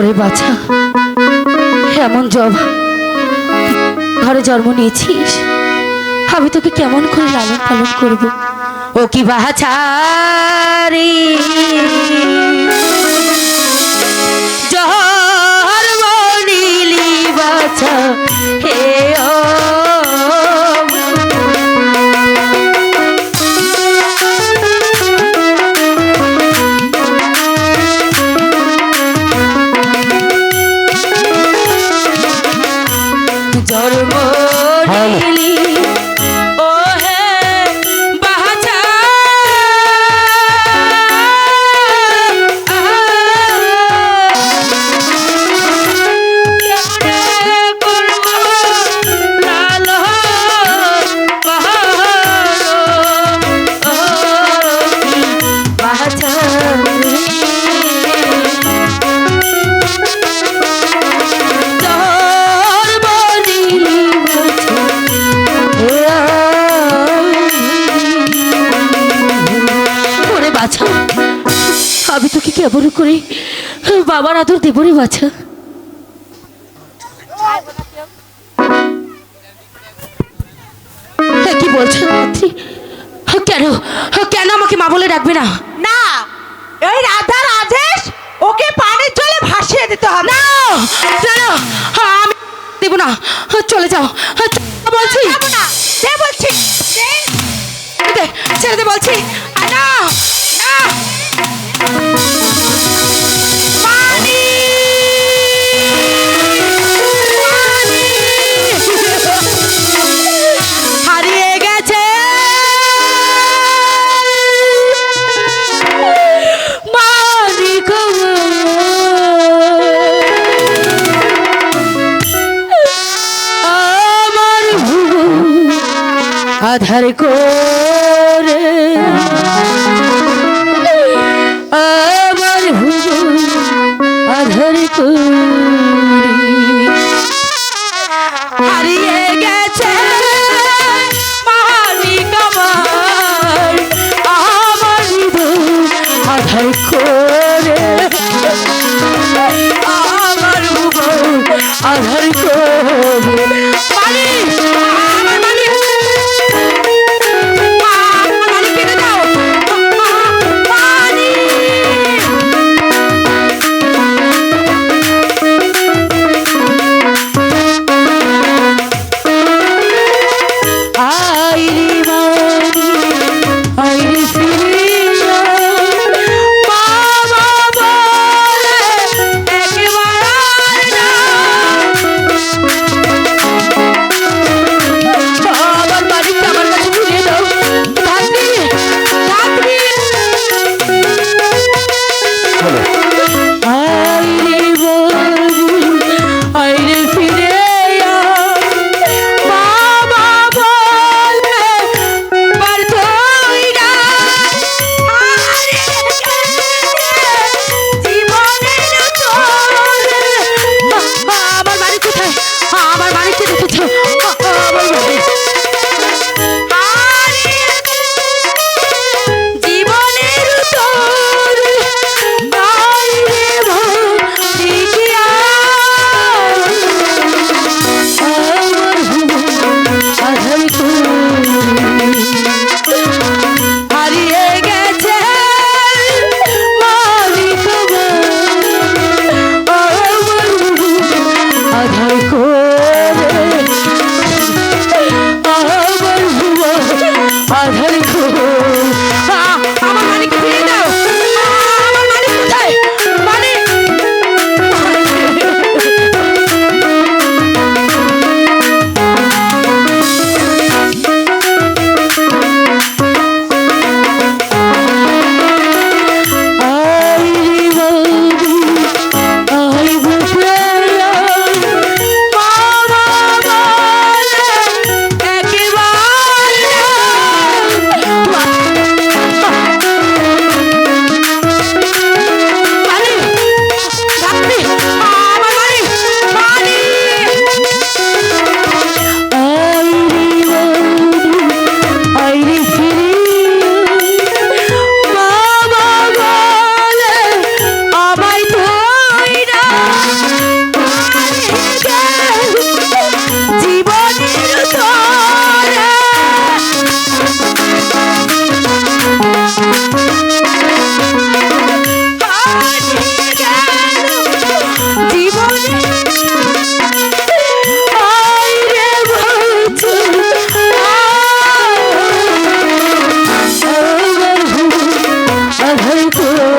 ওরে বাছা। এমন জব ঘরে জন্ম নিয়েছিস? আমি তোকে কেমন করে লালন পালন করব? ও কি জন্ম নিলি বাছা, হে ও আদর দেব রে বাছা। হ্যাঁ, কি বলছো মন্ত্রী? কেন? কেন আমাকে মা বলে ডাকবে না? না এই রাধার আদেশ ওকে পানির জলে ভাসিয়ে দিতে হবে। না না না আমি দেব না। চলে যাও। বলছি। না দে বলছি। ছেড়ে দে বলছি। না না। আধার করে করে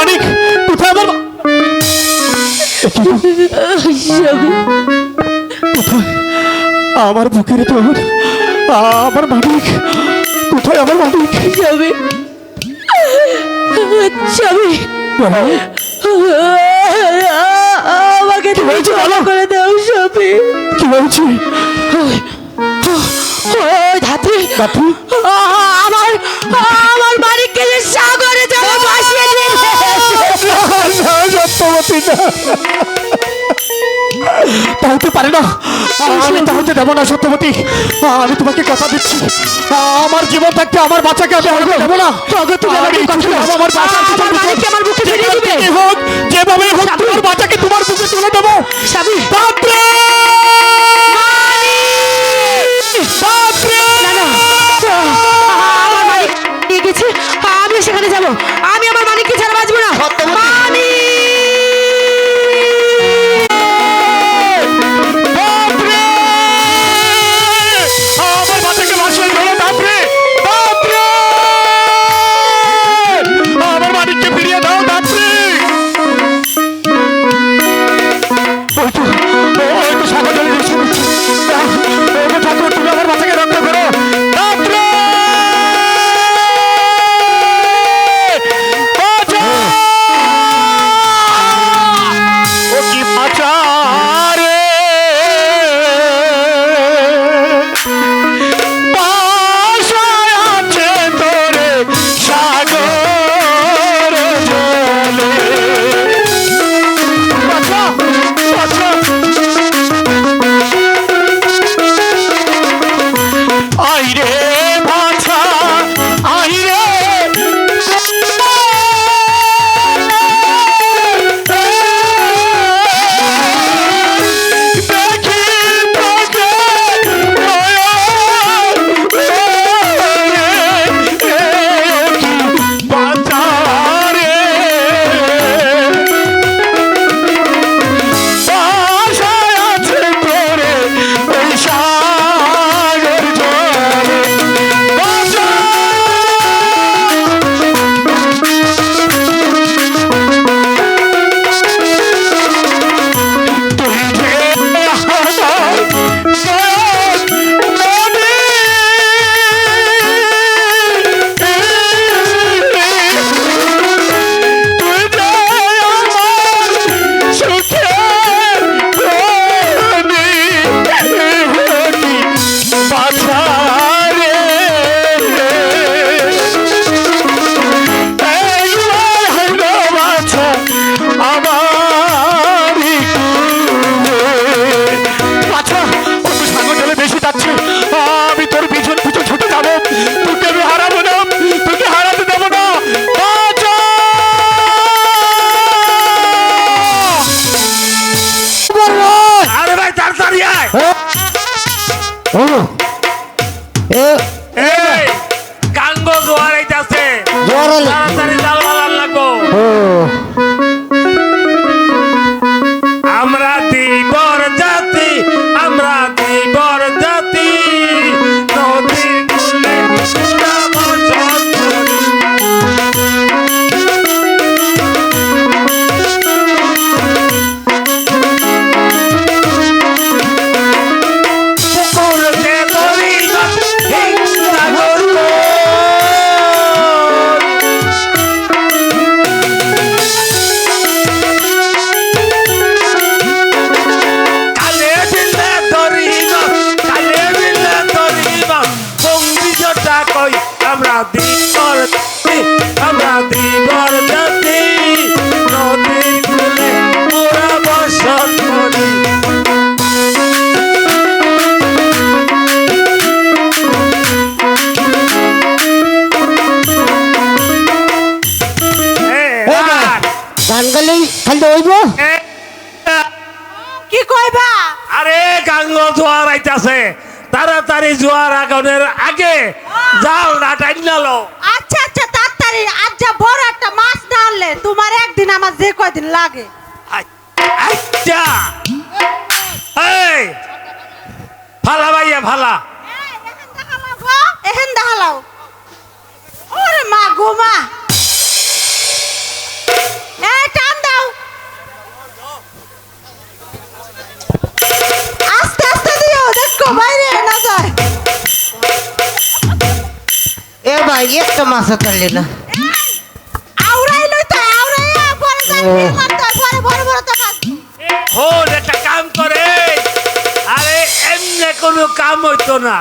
মানিক কোথায় আমার আমার বুকের তো আমার মানিক কোথায় আমার মানিক? যাবে। যাবে। আমাকে তুমি করে দাও কি বলছি ধাত্রী। আমার আমার বাড়িকে পারে না। আমি তা হতে দেবো না সত্যবতী। আমি তোমাকে কথা দিচ্ছি। আমার জীবন থাকতে আমার বাচ্চাকে আমি হারবে দেবো না। আমার বাচ্চাকে আমার বুকে ছেড়ে দিবে। হোক যেভাবে হোক তোমার বাচ্চাকে তোমার বুকে তুলে দেবো। সাবি বাপরে! বাপরে! না না। আমি সেখানে যাব। জোয়ার আইতাছে। জোয়ার আইলে। কয়দিন লাগে। আচ্ছা এই ফালা ভাইয়া ফালা এহেন দেখালাও। ওরে মা গো মা। এই টান দাও। আস্তে আস্তে দিও দেখো বাইরে না যায়। এ ভাই একটা মাছ না। হন একটা কাম করে। আরে এমনি কোনো কাম হইতো না।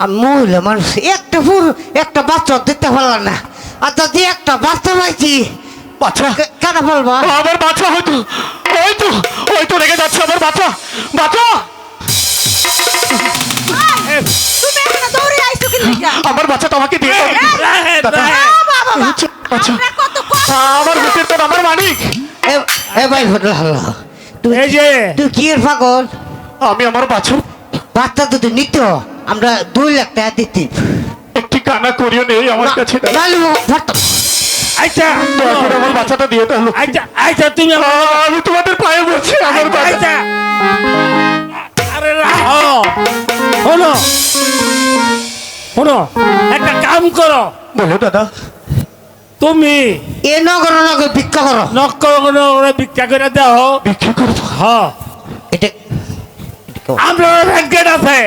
আর মহিলা মানুষ একটা ফুল একটা বাচ্চা দিতে পারলাম না। আর যদি একটা বাচ্চা পাইছি বাচ্চা। কেন বলব আমার বাচ্চা হয়তো ওই তো ওই তো রেগে যাচ্ছে আমার বাচ্চা। বাচ্চা! আমার দিয়ে বাবা আচ্ছা। আমরা বুকের তো আমার মানিক এ- ভাই তুই এই যে। তুই কি এর পাগল? আমি আমার বাচ্চা। বাচ্চা যদি নিত আমরা দুই লাখ টাকা দিতি একটি কানা করিও নেই আমার কাছে। আচ্ছা আমার বাচ্চাটা দিয়ে দাও আচ্ছা আচ্ছা তুমি আমার আমি তোমাদের পায়ে বলছি আমার বাচ্চা। আরে শোনো। শোনো। একটা কাম করো। বলো দাদা। তুমি এ নগর নগর ভিক্ষা করো। নক্কর করে ভিক্ষা করে দাও। ভিক্ষা করব হ এটা আমরা ব্যাংকেট আছে।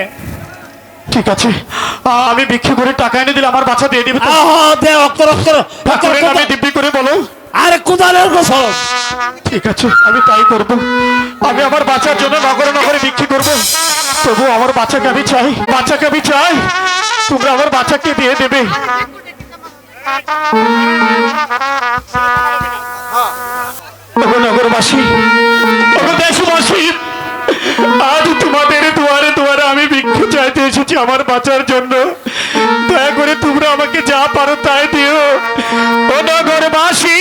ঠিক আছে। আমি ভিক্ষা করে টাকা এনে দিলে আমার বাচ্চা দিয়ে দিবে? দে অক্ষর অক্ষর ঠাকুরের নামে দিব্যি করে বলো। আরে কোদালের গোসল। ঠিক আছে আমি তাই করব। আমি আমার বাচ্চার জন্য নগরে নগরে বিক্রি করব। তবু আমার বাচ্চাকে আমি চাই। বাচ্চাকে আমি চাই। তোমরা আমার বাচ্চাকে দিয়ে দেবে। নগরবাসী এসেছি আমার বাঁচার জন্য। দয়া করে তোমরা আমাকে যা পারো তাই দিও। ও নগরবাসী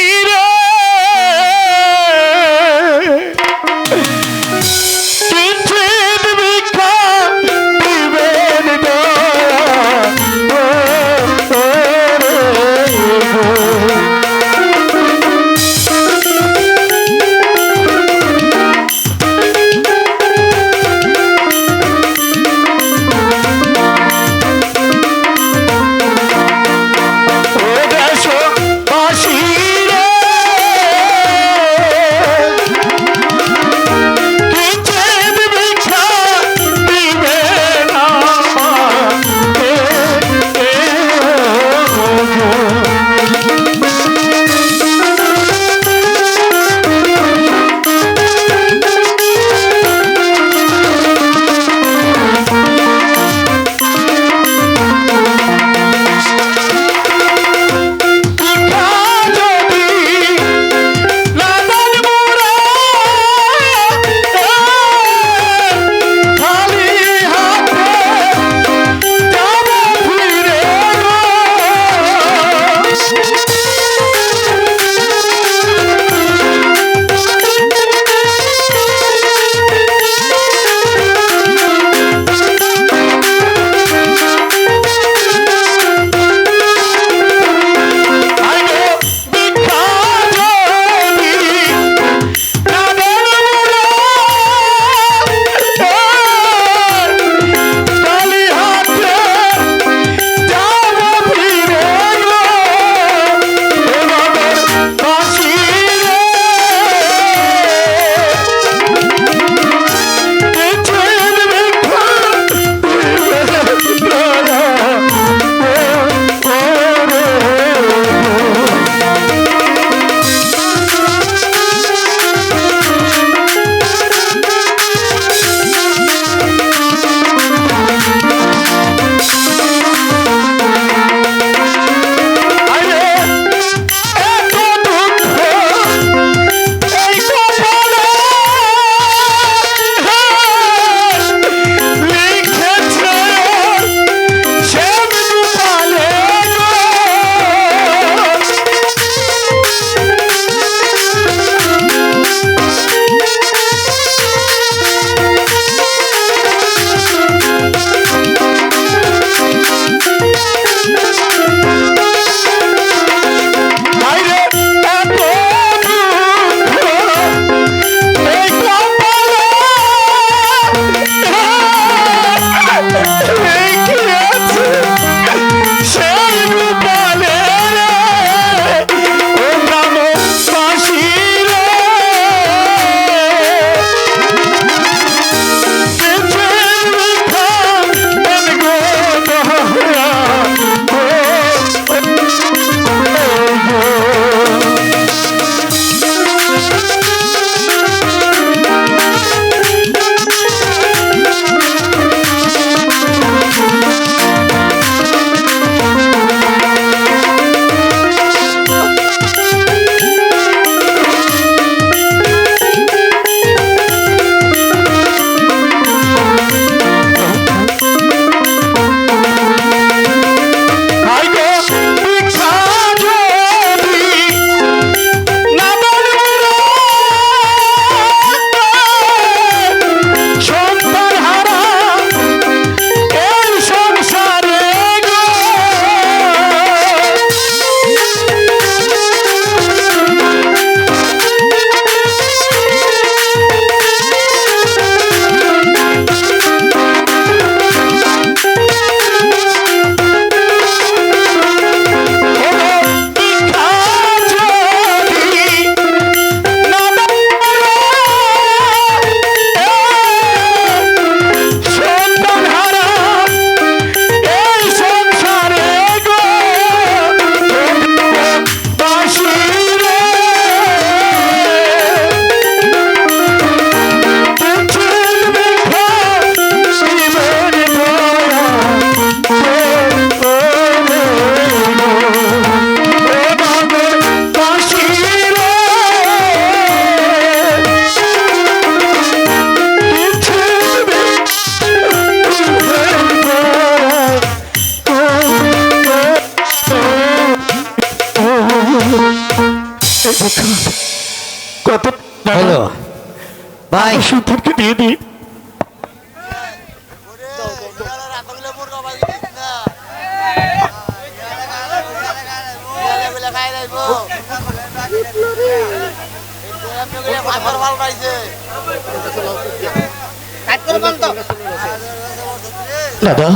দাদা।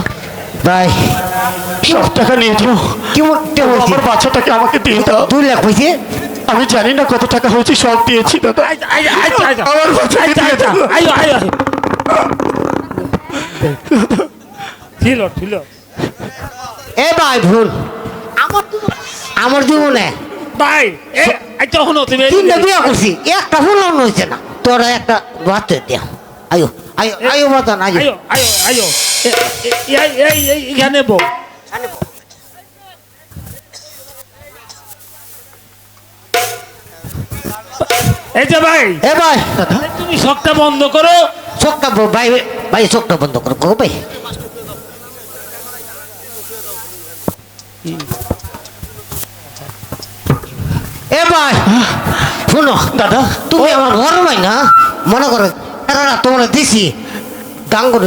ভাই। সব টাকা নিয়ে যাও। কেমন কেমন হয়েছে? আমার বাচ্চাটাকে আমাকে দিয়ে দাও। দুই লাখ হয়েছে? আমি জানি না কত টাকা হয়েছে সব দিয়েছি দাদা। আমার বাচ্চাকে দিয়ে দাও। ছিল ছিল। এ ভাই ভুল আমার আমার জীবনে ভাই এ আইতো হনো তুমি তিনটা বিয়ে করছি একটা ফুল হয়েছে না। তোরা একটা বাচ্চা দিয়া আয়ো আয়ো আয়ো বাতান আয়ো। আয়ো আয়ো আয়ো। এখানে বউ এই যে ভাই এ ভাই তুমি শখটা বন্ধ করো। চোখটা ব- ভাই ভাই চোখটা বন্ধ করো ভাই। এ ভাই। শোনো দাদা তুমি আমার বড় ভাই না? মনে করো তোমরা দিছি। গাঙ্গুর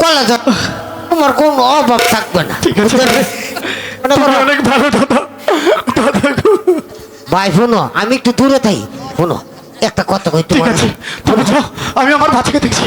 কলা যা তোমার কোনো অভাব থাকবে না। ঠিক আছে। মনে করো। অনেক ভালো দাদা। ভাই শোনো আমি একটু দূরে থাই। শোনো একটা কথা কই ঠিক তোমার। আমি আমার বাচ্চাকে দেখছি।